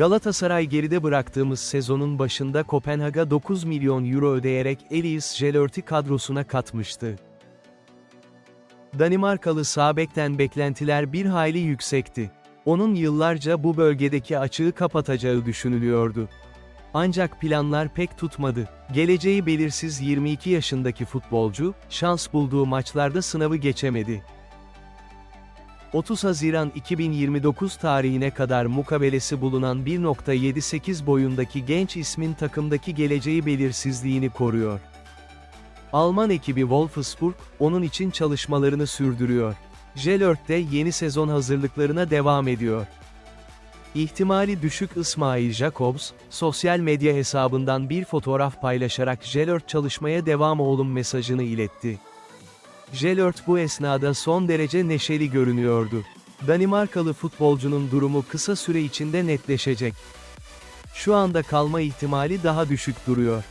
Galatasaray geride bıraktığımız sezonun başında Kopenhag'a 9 milyon euro ödeyerek Elias Jelört'i kadrosuna katmıştı. Danimarkalı sağ bekten beklentiler bir hayli yüksekti. Onun yıllarca bu bölgedeki açığı kapatacağı düşünülüyordu. Ancak planlar pek tutmadı. Geleceği belirsiz 22 yaşındaki futbolcu, şans bulduğu maçlarda sınavı geçemedi. 30 Haziran 2029 tarihine kadar mukabelesi bulunan 1.78 boyundaki genç ismin takımdaki geleceği belirsizliğini koruyor. Alman ekibi Wolfsburg, onun için çalışmalarını sürdürüyor. Jelört de yeni sezon hazırlıklarına devam ediyor. İhtimali düşük İsmail Jacobs, sosyal medya hesabından bir fotoğraf paylaşarak Jelört çalışmaya devam oğlum mesajını iletti. Jelört bu esnada son derece neşeli görünüyordu. Danimarkalı futbolcunun durumu kısa süre içinde netleşecek. Şu anda kalma ihtimali daha düşük duruyor.